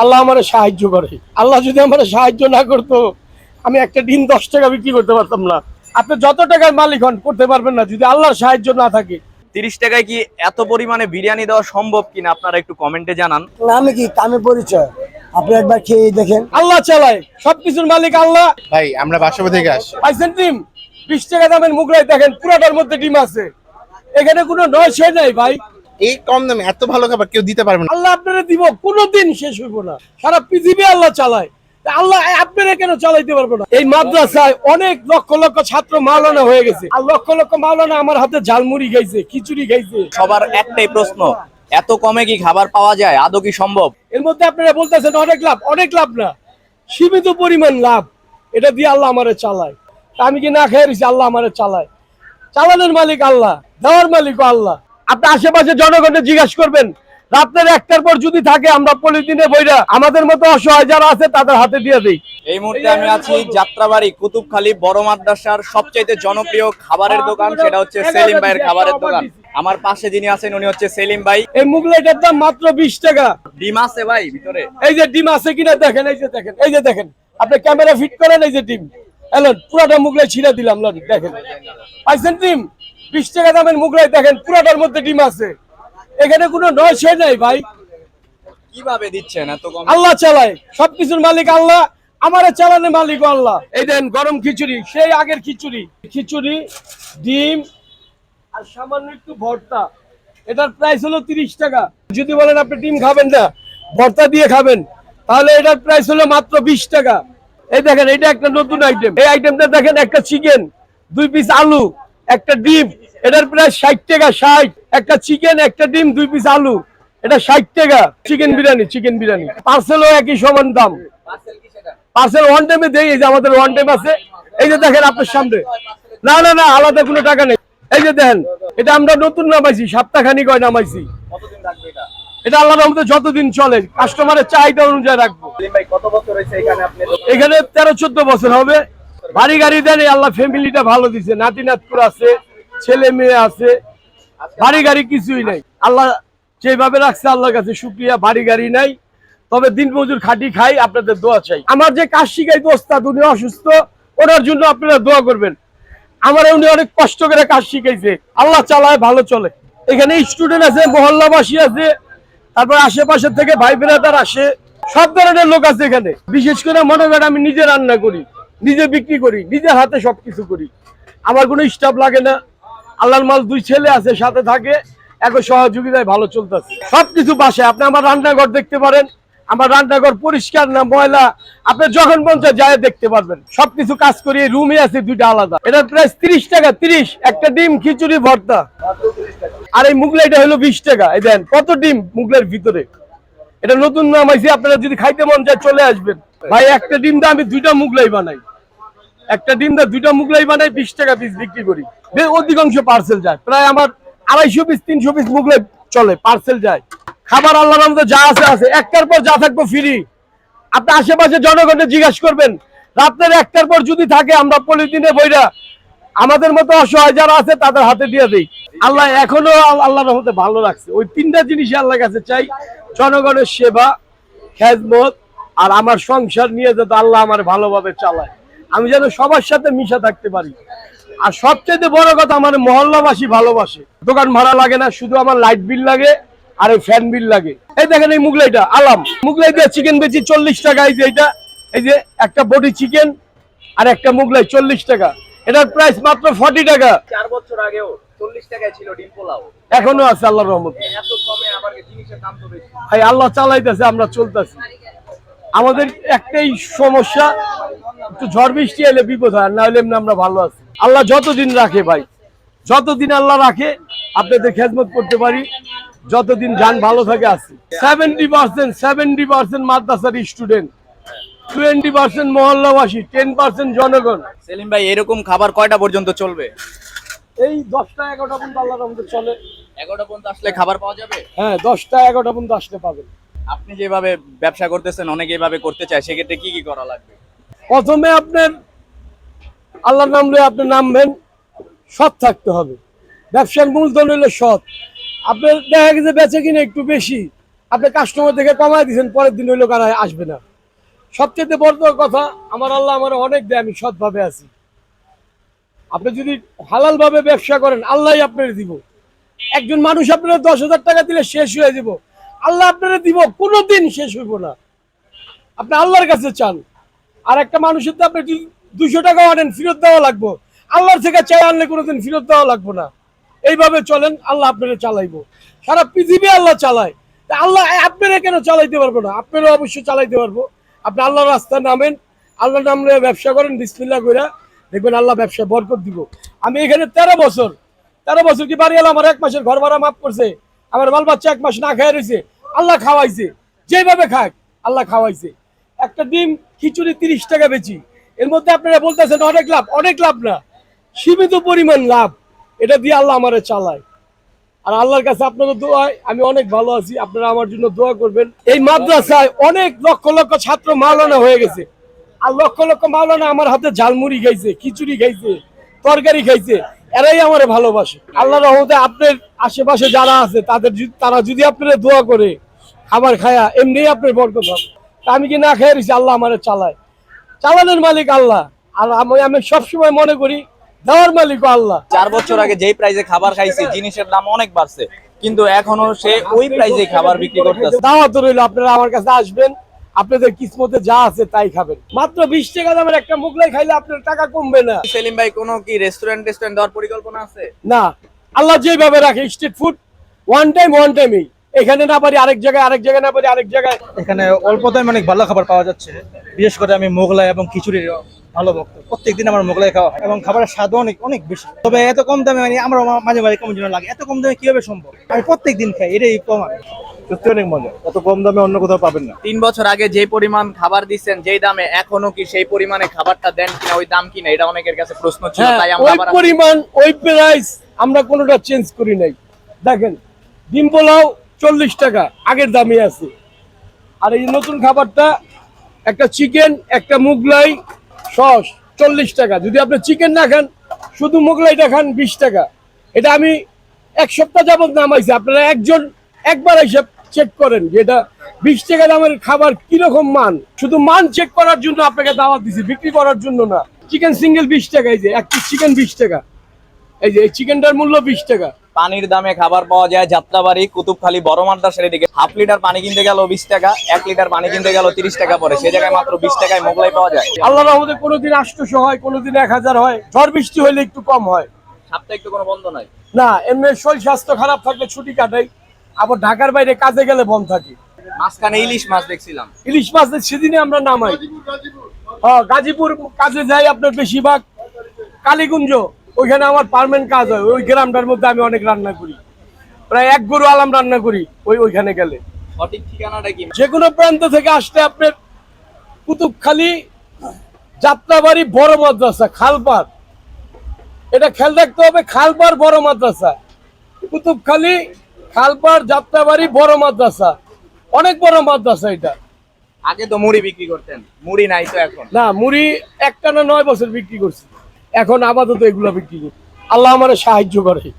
আল্লাহ আমার সাহায্য করে। আল্লাহ যদি আমার সাহায্য না করতো আমি একটা ডিম দশ টাকা বিক্রি করতে পারতাম না। আপনি যত টাকার মালিক হন করতে পারবেন না। যদি আল্লাহর সাহায্য না থাকে। তিরিশ টাকায় কি এত পরিমাণে বিরিয়ানি দেওয়া সম্ভব কিনা আপনারা একটু কমেন্টে জানান। আমি কি কামে পরিচয়? আপনি একবার খেয়ে দেখেন। আল্লাহ চালায়। সবকিছুর মালিক আল্লাহ। ভাই আমরা বাসাবো থেকে পাইছেন ডিম? বিশ টাকা দামের মুগলাই দেখেন পুরাটার মধ্যে ডিম আছে। এখানে কোনো নয় ছয় নাই ভাই। এই কম দামে এত ভালো খাবার কেউ দিতে পারবে না। আল্লাহ আপনারা দিব কোনোদিন শেষ হইব না। সারা পৃথিবী আল্লাহ চালায়। আল্লাহ আপনারা কেন চালাইতে পারব না? এই মাদ্রাসায় অনেক লক্ষ লক্ষ ছাত্র মাওলানা হয়ে গেছে। আর লক্ষ লক্ষ মাওলানা আমার হাতে ঝালমুড়ি খাইছে খিচুড়ি খাইছে। সবার একটাই প্রশ্ন এত কমে কি খাবার পাওয়া যায়? আদৌ কি সম্ভব? এর মধ্যে আপনারা বলতেছেন অনেক লাভ অনেক লাভ না। সীমিত পরিমাণ লাভ। এটা দিয়ে আল্লাহ আমারে চালায়। তা আমি কি না খেয়ে আল্লাহ আমারে চালায়। চালানোর মালিক আল্লাহ দেওয়ার মালিক আল্লাহ। আপনি আশেপাশে জনগণকে জিজ্ঞাসা করবেন। রাত্রের একটার পর যদি থাকে আমরা পলিথিনে বইরা আমাদের মতো অসহায় যারা আছে তাদের হাতে দিয়ে দিই। এই মুহূর্তে আমি আছি যাত্রাবাড়ি কুতুবখালী বড় মাদ্রাসার সবচাইতে জনপ্রিয় খাবারের দোকান সেটা হচ্ছে সেলিম ভাইয়ের খাবারের দোকান। আমার পাশে যিনি আছেন উনি হচ্ছে সেলিম ভাই। এই মুগলাইটার দাম মাত্র বিশ টাকা। ডিম আছে ভাই ভিতরে। এই যে ডিম আছে কিনা দেখেন এই যে দেখেন এই যে দেখেন। আপনি ক্যামেরা ফিট করেন এই যে ডিম। এলেন পুরাটা মুগলাই ছিঁড়ে দিলাম দেখেন। পাইছেন ডিম? বিশ টাকা দামের মুগলাই দেখেন পুরাটার মধ্যে ডিম আছে। এখানে কোনো নয় ছয় নাই ভাই। কীভাবে দিচ্ছেন এত কম? আল্লাহ চালায়। সবকিছুর মালিক আল্লাহ আমার চালানোর মালিক আল্লাহ। এই দেন গরম খিচুড়ি সেই আগের খিচুড়ি। খিচুড়ি ডিম আর সামান্য একটু ভর্তা। এটার প্রাইস হলো তিরিশ টাকা। যদি বলেন আপনি ডিম খাবেন না ভর্তা দিয়ে খাবেন তাহলে এটার প্রাইস হলো মাত্র বিশ টাকা। এই দেখেন এটা একটা নতুন আইটেম এই আইটেমটা দেখেন একটা চিকেন দুই পিস আলু। একটা ডিম এটার প্রায় ষাট টাকা ষাট। একটা চিকেন একটা ডিম দুই পিস আলু। এটা ষাট টাকা। Chicken biryani chicken biryani. পার্সেলও একই সমান দাম। পার্সেল ওয়ান টাইমে দেই এই যে আমাদের ওয়ান টাইম আছে। এই যে দেখেন আপনার সামনে। না না না আলাদা কোনো টাকা নেই। এই যে দেখেন এটা আমরা নতুন নামাইছি সপ্তাহখানি কয় নামাইছি। এটা আল্লাহ রহমতে যতদিন চলে কাস্টমারের চাহিদা অনুযায়ী রাখব। এখানে তেরো চোদ্দ বছর হবে। বাড়ি গাড়ি দেন আল্লাহ ফ্যামিলিটা ভালো দিছে। নাতি নাতপুর আছে, ছেলে মেয়ে আছে, বাড়ি গাড়ি কিছুই নাই। আল্লাহ যেভাবে রাখছে আল্লাহর কাছে শুক্রিয়া, বাড়ি গাড়ি নাই। তবে দিন মজুর খাটি খাই, আপনাদের দোয়া চাই। আমার যে কাজ শিখাই দোস্তাদ উনি অসুস্থ, ওনার জন্য আপনারা দোয়া করবেন। আমার উনি অনেক কষ্ট করে কাজ শিখাইছে। আল্লাহ চালায়, ভালো চলে। এখানে স্টুডেন্ট আছে, মহল্লাবাসী আছে, তারপর আশেপাশের থেকে ভাই বেড়াদার আসে। সব ধরনের লোক আছে এখানে। বিশেষ করে মনে করেন আমি নিজে রান্না করি। নিজে বিক্রি করি নিজের হাতে সবকিছু করি। আমার কোনো স্টাফ লাগে না। আল্লাহর মাল দুই ছেলে আছে, সাথে থাকে। একই সহযোগিতায় ভালো চলতেছে। সবকিছু বাসে আপনি আমার রান্নাঘর দেখতে পারেন। আমার রান্নাঘর পরিষ্কার না ময়লা। আপনি যখন মন যায় দেখতে পারবেন। সবকিছু কাজ করি রুমে আছে দুইটা আলাদা। এটার প্রাইস তিরিশ টাকা, তিরিশ। একটা ডিম, খিচুড়ি, ভর্তা। আর এই মুগলাইটা হলো বিশ টাকা। এই দেন, কত ডিম মুগলের ভিতরে? এটা নতুন নামাইছি আপনারা যদি খাইতে মন চায় চলে আসবেন। ভাই, একটা ডিম দা আমি দুইটা মুগলাই বানাই। একটা ডিম দা দুইটা মুগলাই বানাই, বিশ টাকা পিস বিক্রি করি। অধিকাংশ পার্সেল যায়। প্রায় আমার আড়াইশো পিস তিনশো পিস মুগলাই চলে পার্সেল যায়। খাবার আল্লাহর মধ্যে যা আছে আছে। একটার পর যা থাকব ফ্রি আপনি আশেপাশে জনগণকে জিজ্ঞাসা করবেন রাত্রের একটার পর যদি থাকে, আমরা পলিথিনে বইরা আমাদের মতো অসহায় যারা আছে, তাদের হাতে দিয়ে দেই। আল্লাহ এখনও আল্লাহ রহমতে ভালো রাখছে। ওই তিনটা জিনিসই আল্লাহর কাছে চাই। জনগণের সেবা খেজমত আর আমার সংসার নিয়ে যাতে আল্লাহ আমার ভালোভাবে চালায়। আমি যেন সবার সাথে মিশা থাকতে পারি। আর সবচেয়ে বড় কথা আমার মহল্লাবাসী ভালোবাসে। দোকান ভাড়া লাগে না শুধু আমার লাইট বিল লাগে আর এই ফ্যান বিল লাগে। এই দেখেন এই মুগলাইটা আলাম। মুগলাই দিয়ে চিকেন বেচি চল্লিশ টাকা এই যে এটা এই যে একটা বডি চিকেন আর একটা মুগলাই চল্লিশ টাকা। এটার প্রাইস মাত্র ফর্টি টাকা। চার বছর আগেও চল্লিশ টাকায় ছিল ডিম পোলাও। এখনও আছে আল্লাহর রহমত। ভাই আল্লাহ চালাইতেছে আমরা চলতেছি। আমাদের একটাই সমস্যা একটু ঝড় বৃষ্টি এলে বিপদ হয় আর না হলে আমরা ভালো আছি। আল্লাহ যতদিন রাখে ভাই যতদিন আল্লাহ রাখে আপনাদের খেদমত করতে পারি যতদিন যান ভালো থাকে আছি। সেভেন্টি পার্সেন্ট সেভেন্টি পার্সেন্ট মাদ্রাসার স্টুডেন্ট টোয়েন্টি পার্সেন্ট মহল্লাবাসী টেন পার্সেন্ট জনগণ। সেলিম ভাই এরকম খাবার কয়টা পর্যন্ত চলবে? এই দশটা এগারোটা পর্যন্ত রহমতে চলে। এগারোটা পর্যন্ত আসলে খাবার পাওয়া যাবে? হ্যাঁ দশটা এগারোটা পর্যন্ত আসতে পাবেন। আপনি যেভাবে ব্যবসা করতেছেন, অনেকে এভাবে করতে চায়, সেক্ষেত্রে কি কি করা লাগবে? প্রথমে আপনার আল্লাহর নাম লয়ে আপনি নামবেন, সৎ থাকতে হবে। ব্যবসার মূলধন হলো সৎ। আপনার দেখা গেছে বেচে কিনে একটু বেশি, আপনি কাস্টমার থেকে কমায় দিয়েছেন পরের দিন ওই লোক আর আসবে না। সবচেয়ে বড় কথা, আমার আল্লাহ আমার অনেক দেয়, আমি সৎভাবে আছি। আপনি যদি হালাল ভাবে ব্যবসা করেন আল্লাহ আপনার দিব। একজন মানুষ আপনার দশ হাজার টাকা দিলে শেষ হয়ে যাব। আল্লাহ আপনারা দিব, কোনোদিন শেষ হইব না। আপনি আল্লাহর কাছে চান। আর একটা মানুষের তো আপনি দুশো টাকা আনেন, ফেরত দেওয়া লাগবো। আল্লাহর থেকে চাই আনলে কোনোদিন ফেরত দেওয়া লাগবো না। এইভাবে চলেন, আল্লাহ আপনারা চালাইবো। সারা পৃথিবী আল্লাহ চালায়। আল্লাহ আপনারা কেন চালাইতে পারব না? আপনারা অবশ্যই চালাইতে পারব। আপনি আল্লাহর রাস্তায় নামেন আল্লাহ নামলে ব্যবসা করেন বিসমিল্লা করে দেখবেন আল্লাহ ব্যবসা বরকত দিব। আমি এখানে তেরো বছর তেরো বছর কি বাড়ি এলাম আমার এক মাসের ঘর ভাড়া মাফ করছে? আমার বাল বাচ্চা এক মাস না খাই রয়েছে আল্লাহ খাওয়াইছে, যেভাবে খাক, আল্লাহ খাওয়াইছে। একটা ডিম খিচুড়ি তিরিশ টাকা বেচি। এর মধ্যে আপনারা বলতেছেন, অনেক লাভ অনেক লাভ না। সীমিত পরিমাণ লাভ, এটা দিয়ে আল্লাহ আমারে চালায়। আর আল্লাহর কাছে আপনাদের দোয়ায় আমি অনেক ভালো আছি, আপনারা আমার জন্য দোয়া করবেন। এই মাদ্রাসায় অনেক লক্ষ লক্ষ ছাত্র মাওলানা হয়ে গেছে। আর লক্ষ লক্ষ মাওলানা আমার হাতে ঝালমুড়ি খাইছে, খিচুড়ি খাইছে, তরকারি খাইছে। এরাই আমার ভালোবাসে। আল্লাহ রহমতে আপনার আশেপাশে যারা আছে তাদের তারা যদি আপনারা দোয়া করে খাবার খায়া এমনি আপনার বরকত হবে। তা আমি কি না খেয়ে রয়েছি? আল্লাহ আমারে চালায়। চালানোর মালিক আল্লাহ। আর আমি আমি সবসময় মনে করি দেওয়ার মালিক আল্লাহ। চার বছর আগে যেই প্রাইসে খাবার খাইছি জিনিসের দাম অনেক বাড়ছে। কিন্তু এখনও সে ওই প্রাইসে খাবার বিক্রি করতেছে। দাওয়াত রইল আপনারা আমার কাছে আসবেন। আপনাদের কিসমতে যা আছে তাই খাবেন। মাত্র বিশ টাকা দামের একটা মুগলাই খাইলে আপনার টাকা কমবে না। সেলিম ভাই কোনো কি রেস্টুরেন্ট রেস্টুরেন্ট দেওয়ার পরিকল্পনা আছে? না। আল্লাহ যেভাবে রাখে street food one time one টাইমই এখানে না পারি আরেক জায়গায় আরেক জায়গায় না পারি আরেক জায়গায়। এখানে অল্প দামে অনেক ভালো খাবার পাওয়া যাচ্ছে। বিশেষ করে আমি মোগলাই এবং খিচুড়ির ভালো ভক্ত। প্রত্যেকদিন আমার মোগলাই খাওয়া হয় এবং খাবারের স্বাদও অনেক অনেক বেশি। তবে এত কম দামে মানে আমার মাঝে মাঝে কম জন্য লাগে। এত কম দামে কীভাবে সম্ভব? আমি প্রত্যেক দিন খাই এটাই প্রমাণ। সত্যি অনেক মজা। এত কম দামে অন্য কোথাও পাবেন না। তিন বছর আগে যে পরিমাণ খাবার দিচ্ছেন যেই দামে এখনও কি সেই পরিমাণে খাবারটা দেন কিনা ওই দাম কিনা এটা অনেকের কাছে প্রশ্ন ছিল হ্যাঁ তাই আমরা ওই আবার পরিমাণ ওই প্রাইস আমরা কোনোটা চেঞ্জ করি নাই। দেখেন ডিম পোলাও চল্লিশ টাকা আগের দামই আছে। আর এই নতুন খাবারটা একটা চিকেন একটা মুগলাই সস চল্লিশ টাকা। যদি আপনি চিকেন না খান শুধু মুগলাইটা খান বিশ টাকা। এটা আমি এক সপ্তাহ যাবত নামাইছি। আপনারা একজন একবার এসে চেক করেন যে এটা বিশ টাকা দামের খাবার কীরকম মান? শুধু মান চেক করার জন্য আপনাকে দাওয়াত দিছি বিক্রি করার জন্য না। চিকেন সিঙ্গেল বিশ টাকা এই যে এক পিস চিকেন বিশ টাকা। এই যে এই চিকেনটার মূল্য বিশ টাকা। পানির দামে খাবার পাওয়া যায় যাত্রাবাড়ি কুতুবখালী বড় মাদ্রাসার এদিকে। হাফ লিটার পানি কিনতে গেল বিশ টাকা এক লিটার পানি কিনতে গেল তিরিশ টাকা পরে। সে জায়গায় মাত্র বিশ টাকায় মোগলাই পাওয়া যায়। আল্লাহ রহমতে কোনোদিন আটশোশো হয় কোনোদিন এক হাজার হয়। ঝড় বৃষ্টি হলে একটু কম হয়। সাপ্তাহিক তো কোনো বন্ধ নাই। না এমনি শরীর স্বাস্থ্য খারাপ থাকলে ছুটি কাটাই। আবার ঢাকার বাইরে কাজে গেলে বন্ধ থাকে। মাঝখানে ইলিশ মাছ দেখছিলাম। ইলিশ মাছের সেদিনে আমরা নামাই। হ্যাঁ গাজীপুর কাজে যাই আপনার বেশিরভাগ। কালীগুঞ্জ ওইখানে আমার পার্মানেন্ট কাজ হয়। ওই গ্রামটার মধ্যে আমি অনেক রান্না করি। প্রায় এক গরু আলাম রান্না করি ওই ওইখানে গেলে। সঠিক ঠিকানাটা কি? যে কোনো প্রান্ত থেকে আসলে আপনার কুতুবখালি যাত্রাবাড়ি বড় মাদ্রাসা খালপার। এটা খেয়াল রাখতে হবে খালপার বড় মাদ্রাসা। কুতুবখালী খালপার যাত্রাবাড়ি বড় মাদ্রাসা। অনেক বড় মাদ্রাসা এটা। আগে তো মুড়ি বিক্রি করতেন। মুড়ি নাই তো এখন। না মুড়ি একটা না নয় বছর বিক্রি করছি। এখন আপাতত এগুলো বিক্রি করি। আল্লাহ আমার সাহায্য করে।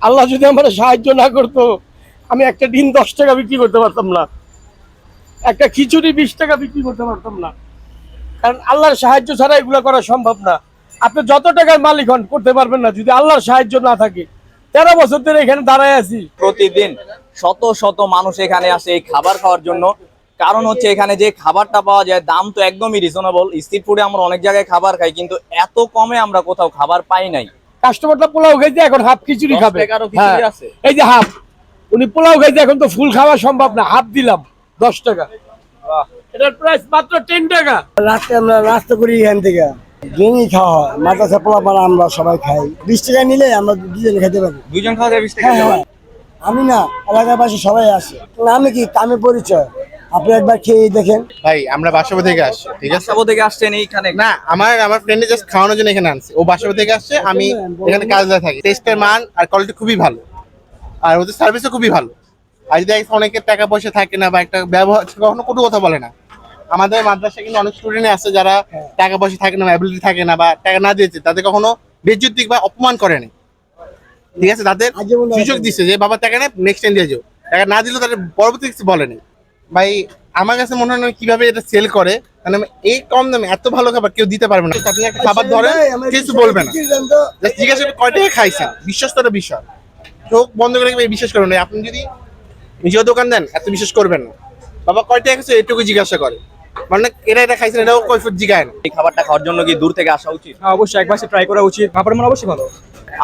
আল্লাহ যদি আমার সাহায্য না করতো আমি একটা ডিম দশ টাকা বিক্রি করতে পারতাম না। একটা খিচুড়ি বিশ টাকা বিক্রি করতে পারতাম না। কারণ আল্লাহর সাহায্য ছাড়া এগুলো করা সম্ভব না। আপনি যত টাকার মালিক হন করতে পারবেন না। যদি আল্লাহর সাহায্য না থাকে তেরো বছর ধরে এখানে দাঁড়ায় আছি। প্রতিদিন শত শত মানুষ এখানে আসে এই খাবার খাওয়ার জন্য। কারণ হচ্ছে এখানে যে খাবারটা পাওয়া যায় দাম তো একদমই রিজনেবল স্ট্রিট ফুডে আমরা অনেক জায়গায় খাবার খাই কিন্তু এত কমে আমরা কোথাও খাবার পাই নাই। কাস্টমারটা পোলাও খাইছে এখন হাফ খিচুড়ি খাবে। হ্যাঁ। আছে? এই যে হাফ উনি পোলাও খাইছে এখন তো ফুল খাওয়া সম্ভব না। হাফ দিলাম দশ টাকা। এটার প্রাইস মাত্র টেন টাকা। রাত্রে আমরা নাস্তা করি এখান থেকে। দিনই খাওয়া হয় মাদ্রাসা পোলা পাড়া আমরা সবাই খাই। বিশ টাকা নিলে আমরা দুজনে খেতে পারি। দুইজন খাওয়া যায় বিশ টাকা হ্যাঁ হ্যাঁ। আমি না এলাকার পাশে সবাই আসে। আমি কি কামে পরিচয়? আপনি একবার খেয়ে দেখেন। ভাই আমরা বাসাবো থেকে আসছি ঠিক আছে? বাসাবো থেকে আসছেন এইখানে? না আমার আমার ফ্রেন্ডে জাস্ট খাওয়ানোর জন্য এখানে আনছে। ও বাসাবো থেকে আসছে আমি এখানে কাজে থাকি। টেস্টের মান আর কোয়ালিটি খুবই ভালো। আর ওদের সার্ভিসও খুবই ভালো। আর যদি অনেকের টাকা পয়সা থাকে না বা একটা ব্যবহার কখনো কোনো কথা বলে না। আমাদের মাদ্রাসায় কিন্তু অনেক স্টুডেন্ট আছে যারা টাকা পয়সা থাকে না অ্যাবিলিটি থাকে না বা টাকা না দিয়েছে তাদের কখনো বেজ্জুতি বা অপমান করেনি ঠিক আছে? তাদের সুযোগ দিচ্ছে যে বাবা টাকা নেই নেক্সট টাইম দিয়ে যাও। টাকা না দিলেও তাদের পরবর্তী কিছু বলেনি ভাই আমার কাছে মনে হয় কীভাবে এটা সেল করে মানে এই কম দামে এত ভালো খাবার কেউ দিতে পারবে না। আপনি একটা খাবার ধরেন কিছু বলবে না। জিজ্ঞাসা কয় টাকা খাইছেন? বিশ্বস্তর বিষয়। চোখ বন্ধ করে বিশ্বাস করবেন না। আপনি যদি নিজেও দোকান দেন এত বিশ্বাস করবেন না। বাবা কয় টাকা খাইছো? এটুকু জিজ্ঞাসা করে। মানে এটা এটা খাইছেন এটাও কৈফত জিগায় না। এই খাবারটা খাওয়ার জন্য কি দূর থেকে আসা উচিত? হ্যাঁ অবশ্যই একবার ট্রাই করা উচিত। খাবার মান অবশ্যই ভালো।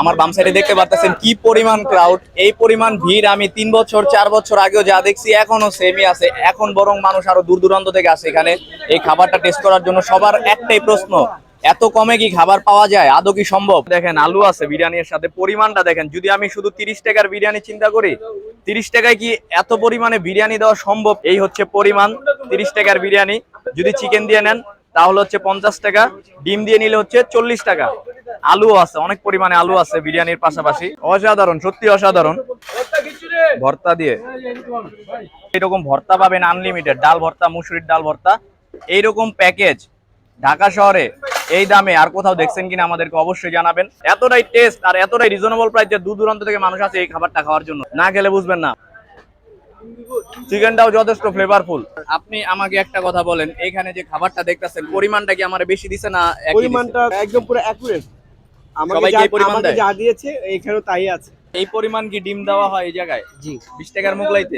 আমার বাম সাইডে দেখতে পারতেছেন কি পরিমাণ ক্রাউড এই পরিমাণ ভিড় আমি তিন বছর চার বছর আগেও যা দেখছি এখনও সেমই আছে। এখন বরং মানুষ আরও দূর দূরান্ত থেকে আসে এখানে। এই খাবারটা টেস্ট করার জন্য সবার একটাই প্রশ্ন এত কমে কি খাবার পাওয়া যায়? আদৌ কি সম্ভব? দেখেন, আলু আছে, বিরিয়ানির সাথে। পরিমাণটা দেখেন, যদি আমি শুধু তিরিশ টাকার বিরিয়ানি চিন্তা করি, তিরিশ টাকায় কি এত পরিমাণে বিরিয়ানি দেওয়া সম্ভব? এই হচ্ছে পরিমাণ, তিরিশ টাকার বিরিয়ানি। যদি চিকেন দিয়ে নেন, তাহলে হচ্ছে পঞ্চাশ টাকা। ডিম দিয়ে নিলে হচ্ছে চল্লিশ টাকা। আলু আছে, অনেক পরিমাণে আলু আছে বিরিয়ানির পাশাপাশি। অসাধারণ সত্যি অসাধারণ। ভর্তা দিয়ে। এরকম ভর্তা পাবেন আনলিমিটেড, ডাল ভর্তা, মুসুরির ডাল ভর্তা। এইরকম প্যাকেজ। ঢাকা শহরে এই দামে আর কোথাও দেখছেন কিনা আমাদেরকে অবশ্যই জানাবেন। এতটাই টেস্ট আর এতটাই রিজনেবল প্রাইস যে দূর দূরান্ত থেকে মানুষ আছে এই খাবারটা খাওয়ার জন্য। না খেলে বুঝবেন না। চিকেনটাও যথেষ্ট ফ্লেভারফুল আপনি আমাকে একটা কথা বলেন এখানে যে খাবারটা দেখতেছেন পরিমাণটা কি আমার বেশি দিছে না পরিমাণটা একদম পুরো অ্যাকুরেট আমাকে যা এই পরিমাণ দেয়? যা দিয়েছে এইখানেও তাই আছে। এই পরিমাণ কি ডিম দেওয়া হয় এই জায়গায়? জি। বিশ টাকার মোগলাইতে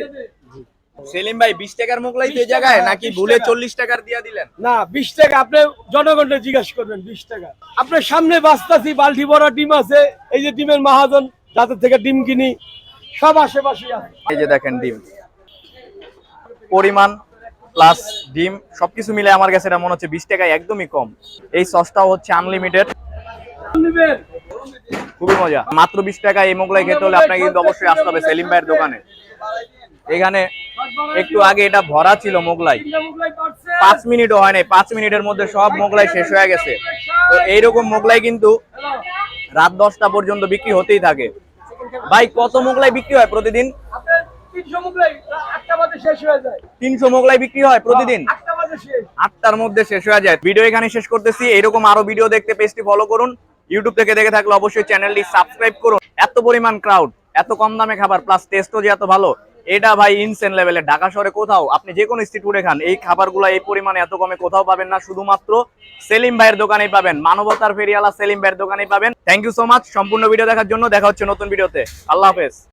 সেলিম ভাই বিশ টাকার মোগলাইতে এই জায়গায়? নাকি ভুলে চল্লিশ টাকার দিয়ে দিলেন? না বিশ টাকা। আপনি জনগণকে জিজ্ঞাসা করবেন বিশ টাকা। আপনার সামনে বাস্তাছি বালতি ভরা ডিম আছে এই যে ডিমের মাহাজন যাদের থেকে ডিম কিনি সব আশেপাশে আছে। এই যে দেখেন ডিম। পরিমাণ প্লাস ডিম সবকিছু মিলে আমার কাছে এটা মনে হচ্ছে বিশ টাকায় একদমই কম। এই সসটাও হচ্ছে আনলিমিটেড। খুবই মজা। মাত্র বিশ টাকা এই মোগলাই খেতে হলে আপনাকে কিন্তু অবশ্যই আসতে হবে সেলিম ভাইয়ের দোকানে। এখানে একটু আগে এটা ভরা ছিল মোগলাই। পাঁচ মিনিটও হয় নাই, পাঁচ মিনিটের মধ্যে সব মোগলাই শেষ হয়ে গেছে। তো এইরকম মোগলাই কিন্তু রাত দশটা পর্যন্ত বিক্রি হতেই থাকে। ভাই, কত মোগলাই বিক্রি হয় প্রতিদিন? তিনশো মুগলাই বিক্রি হয় প্রতিদিন? আটটার মধ্যে শেষ হয়ে যায়। ভিডিও এখানে শেষ করতেছি। এরকম আরও ভিডিও দেখতে পেজটি ফলো করুন। ইউটিউব থেকে দেখে থাকলে অবশ্যই চ্যানেলটি সাবস্ক্রাইব করুন। এত পরিমাণ ক্রাউড এত কম দামে খাবার প্লাস টেস্টও যে এত ভালো এটা ভাই ইনসেন লেভেলে ঢাকা শহরে কোথাও আপনি যে কোনো স্ট্রিট ফুডে খান, এই খাবারগুলো এই পরিমাণে এত কমে কোথাও পাবেন না। শুধুমাত্র সেলিম ভাইয়ের দোকানেই পাবেন। মানবতার ফেরিয়ালা সেলিম ভাইয়ের দোকানেই পাবেন। থ্যাংক ইউ সো মাচ সম্পূর্ণ ভিডিও দেখার জন্য দেখা হচ্ছে নতুন ভিডিওতে আল্লাহ হাফেজ।